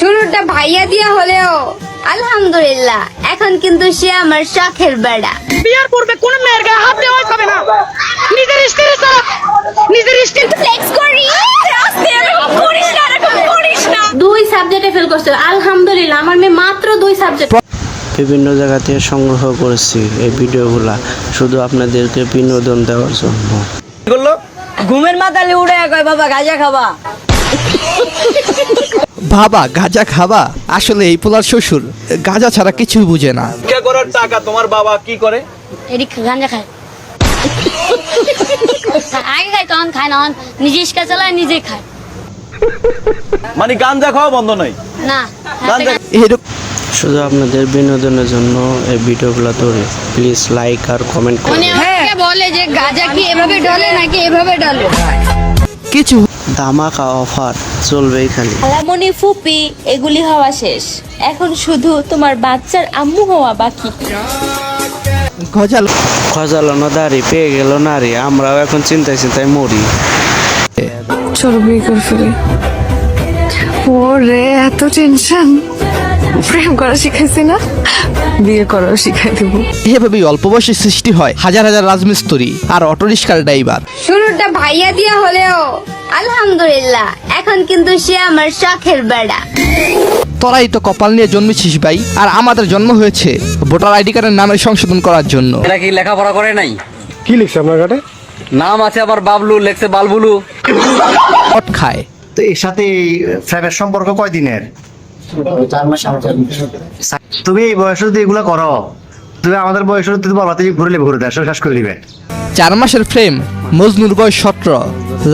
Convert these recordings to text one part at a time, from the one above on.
শুরুটা ভাইয়া দিয়া হলেও আলহামদুলিল্লাহ এখন কিন্তু সে আমার শখের বেড়া। বিয়ার পূর্বে কোন মেয়ের গায়ে হাত দেওয়া যাবে না। নিজের স্ত্রীর ছাড়া নিজের স্ত্রীর ফ্লেক্স করি। দুই সাবজেক্টে ফেল করছে। আলহামদুলিল্লাহ আমার মেয়ে মাত্র দুই সাবজেক্ট বিভিন্ন জায়গা থেকে সংগ্রহ করেছি এই ভিডিওগুলা। শুধু আপনাদেরকে বিনোদন দেওয়ার জন্য। করল? ঘুমের মাথালে উড়ে কয় বাবা গাঁজা খাবা। বাবা গাঁজা খাবা আসলে এই পোলার শ্বশুর। গাঁজা ছাড়া কিছুই বুঝে না। ভিক্ষা করার টাকা? তোমার বাবা কি করে? এদিক গাঞ্জা খায়। আগে খায় তখন খায় না তখন নিজে ইস্কা চালায় নিজে খায়। মানে গাঞ্জা খাওয়া বন্ধ নাই না গাঞ্জা এরকম শুধু আপনাদের বিনোদনের জন্য এই ভিডিওগুলো তৈরি প্লিজ লাইক আর কমেন্ট করুন বলে যে গাজা কি এভাবে ডলে নাকি এভাবে ডলে কিছু ধামাকা অফার চলবেই খালি। খালামণি ফুপি এগুলি হওয়া শেষ। এখন শুধু তোমার বাচ্চার আম্মু হওয়া বাকি। গজাল। খজালানো দাড়ি পেয়ে গেল নারী আমরাও এখন চিন্তায় চিন্তায় মরি। চলো বিয়ে করে ফেলি। ওরে এত টেনশন প্রেম করা শিখাইছি না। বিয়ে করাও শিখাই দেবো। এভাবেই অল্প বয়সে সৃষ্টি হয় হাজার হাজার রাজমিস্ত্রি আর অটো রিক্সার ড্রাইভার। শুরুটা ভাইয়া দিয়া হলেও আলহামদুলিল্লাহ এখন কিন্তু সে আমার শখের বেড়া। তোরাই তো কপাল নিয়ে জন্মেছিস ভাই আর আমাদের জন্ম হয়েছে ভোটার আইডি কার্ডের নামের সংশোধন করার জন্য। এরা কি লেখাপড়া করে নাই? কি লিখছে আপনার কাটে নাম আছে আমার বাবলু লেখছে বালবুলু। পট খায়। তো এর সাথে ফ্রেমের সম্পর্ক তুমি এই বয়সে যদি এগুলো করো তুমি আমাদের বয়সে তুমি বলবা তুমি ঘুরে ঘুরে দেয় শেষ করে দিবে চার মাসের প্রেম মজনুর বয়স সতেরো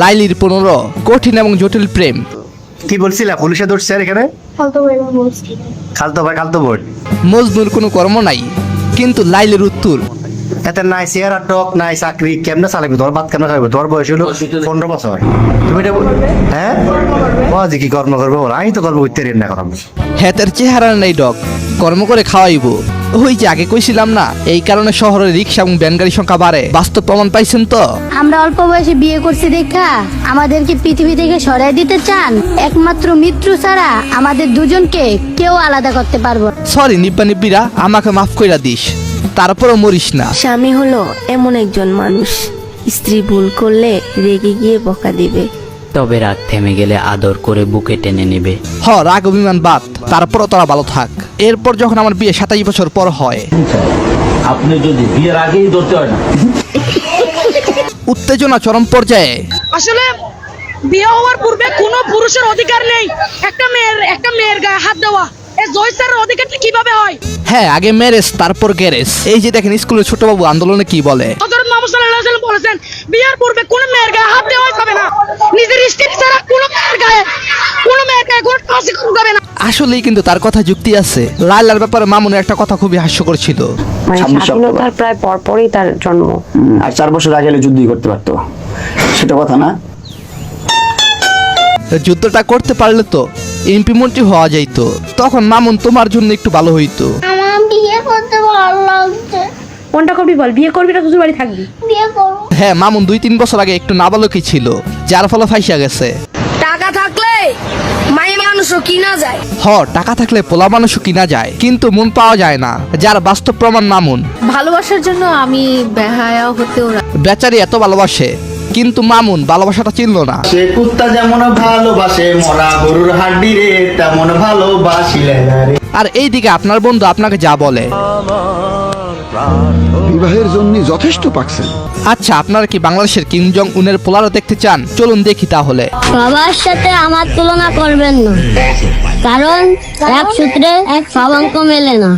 লাইলির পনেরো কঠিন এবং জটিল প্রেম। কি বলছিলা পুলিশে ধরছে আর এখানে? খালতো ভাই খালতো বোর্ড মজনুর কোনো কর্ম নাই কিন্তু লাইলের উত্তর। এতে নাই চেয়ার টক নাই চাকরি কেমনে চালাবি? তোর ভাত কেমনে খাবি? তোর বয়স হলো পনেরো বছর। তুমি এটা হ্যাঁ? বাজি কি কর্ম করব বল? আমি তো কর্ম করতে রেন না করাম হেতের চেহারা নেই ডক। কর্ম করে খাওয়াইবো। ওই যে আগে কইছিলাম না এই কারণে শহরে রিক্সা এবং সংখ্যা বাড়ে। বাস্তব প্রমাণ পাইছেন তো? আমরা অল্প বয়সে বিয়ে করছি দেখা। আমাদেরকে পৃথিবী থেকে সরাই দিতে চান। একমাত্র মৃত্যু ছাড়া আমাদের দুজনকে কেউ আলাদা করতে পারব না। সরি নিব্বা নিব্বিরা আমাকে মাফ কইরা দিস। তারপরও মরিস না। স্বামী হলো এমন একজন মানুষ। স্ত্রী ভুল করলে রেগে গিয়ে বকা দিবে। তবে রাগ থেমে গেলে আদর করে বুকে টেনে নেবে। হ রাগ অভিমান বাদ তারপরও তোরা ভালো থাক। এরপর যখন আমার বিয়ে সাতাশ বছর পর হয়। আপনি যদি বিয়ের আগেই ধরতে হয় না। উত্তেজনা চরম পর্যায়ে। আসলে বিয়ে হওয়ার পূর্বে কোনো পুরুষের অধিকার নেই। একটা মেয়ের একটা মেয়ের গায়ে হাত দেওয়া। অধিকারটা কীভাবে হয়? হ্যাঁ আগে ম্যারেজ তারপর গ্যারেজ। এই যে দেখেন স্কুলের ছোটবাবু আন্দোলনে কি বলে? হযরত মুহাম্মদ সাল্লাল্লাহু আলাইহি ওয়াসাল্লাম বলেছেন বিয়ের পূর্বে কোন মেয়ের গায়ে হাত দেওয়া যাবে না। নিজের স্ত্রী ছাড়া কোন মেয়ের গায়ে কোন মেয়ের গায়ে কোনো টাচ করা যাবে না। আসলেই কিন্তু তার কথা যুক্তি আছে। লাইলার ব্যাপারে মামুনের একটা কথা খুবই হাস্যকর ছিল। মানে স্বাধীনতার প্রায় পরপরই তার জন্ম। আর চার বছর আগে হলে যুদ্ধই করতে পারতো। সেটা কথা না? যুদ্ধটা করতে পারলে তো এমপি মন্ত্রী হওয়া যাইতো তখন মামুন তোমার জন্য একটু ভালো হইতো। আমার বিয়ে করতে ভালো লাগছে। কোনটা করবি বল? বিয়ে করবি না শ্বশুর বাড়ি থাকবি? বিয়ে করব। হ্যাঁ মামুন দুই তিন বছর আগে একটু নাবালকই ছিল যার ফলে ফাইসা গেছে। টাকা থাকলে মাই মানুষও কিনা যায়। হ টাকা থাকলে পোলা মানুষও কিনা যায় কিন্তু মন পাওয়া যায় না যার বাস্তব প্রমাণ মামুন। ভালোবাসার জন্য আমি বেহায়া হতেও বেচারি এত ভালোবাসে কিন্তু মামুন ভালোবাসাটা চিনল না। সে কুত্তা যেমন ভালোবাসে মরা গরুর হাড্ডি রে তেমন ভালোবাসিলে আর এইদিকে আপনার বন্ধু আপনাকে যা বলে। বিবাহের জন্য যথেষ্ট পাকছেন। আচ্ছা আপনারা কি বাংলাদেশের কিং জং উনের পোলারও দেখতে চান? চলুন দেখি তাহলে। সবার সাথে আমার তুলনা করবেন না। কারণ এক সূত্রে এক সবাঙ্ক মেলে না।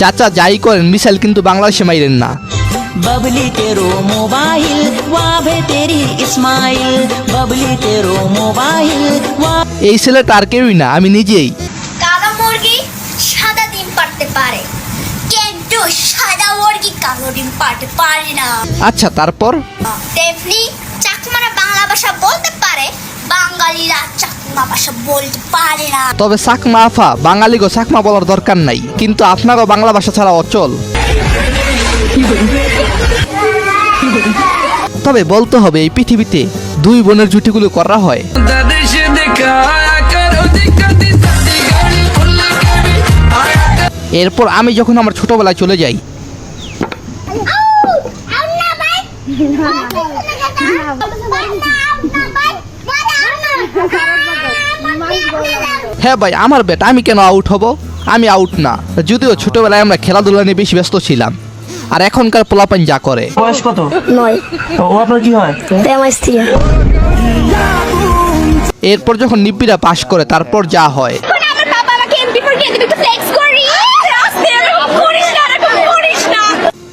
চাচা যাই করেন মিসাইল কিন্তু বাংলাদেশে মাইলেন না। बबली तेरो मोबाइल वाहे तेरी इस्माइल बबली तेरो मोबाइल এই ছেলেটা আর কেউই না আমি নিজেই কালো মুরগি সাদা ডিম পারতে পারে কিন্তু সাদা মুরগি কালো ডিম পারতে পারে না আচ্ছা তারপর তেমনি চাকমারা বাংলা ভাষা বলতে পারে বাঙালিরা চাকমা ভাষা বলতে পারে না তবে চাকমা আফা বাঙালি গো চাকমা বলার দরকার নাই কিন্তু আপনারও বাংলা ভাষা ছাড়া অচল তবে বলতে হবে, এই পৃথিবীতে দুই বোনের জুটিগুলো করা হয়। এরপর আমি যখন আমার ছোটবেলায় চলে যাই হ্যাঁ ভাই, আমার বেট আমি কেন আউট হব? আমি আউট না। যদিও ছোটবেলায় আমরা খেলাধুলা নিয়ে বেশি ব্যস্ত ছিলাম। আর এখনকার পোলাপান যা করে। বয়স কত? নয়। ও আপনার কি হয়? আমার স্ত্রী এরপর যখন নিব্বিরা পাশ করে তারপর যা হয়।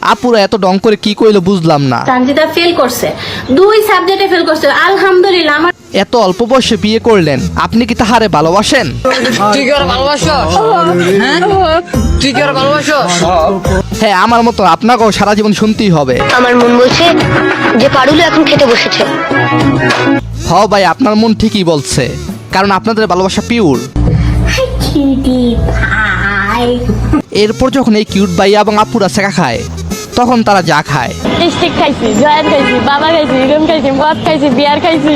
আপুরা এত ডং করে কি কইলো বুঝলাম না। তানজিদা ফেল করছে। দুই সাবজেক্টে ফেল করছে। আলহামদুলিল্লাহ আমার এত অল্প বয়সে বিয়ে করলেন আপনি কি তাহারে ভালোবাসেন? তুই কি ওর ভালোবাসো? হ্যাঁ? তুই কি ওর ভালোবাসো? হ্যাঁ আমার মতো আপনাকেও সারা জীবন শুনতেই হবে। আমার মন বলছে যে পারুলে এখন খেতে বসেছে। হ ভাই আপনার মন ঠিকই বলছে কারণ আপনাদের ভালোবাসা পিওর এরপর যখন এই কিউট ভাইয়া এবং আপুরা শেখা খায় তখন তারা যা খায়। স্টিক খাইছি জয়ান খাইছি বাবা খাইছি ইরম খাইছি মদ খাইছি বিয়ার খাইছি।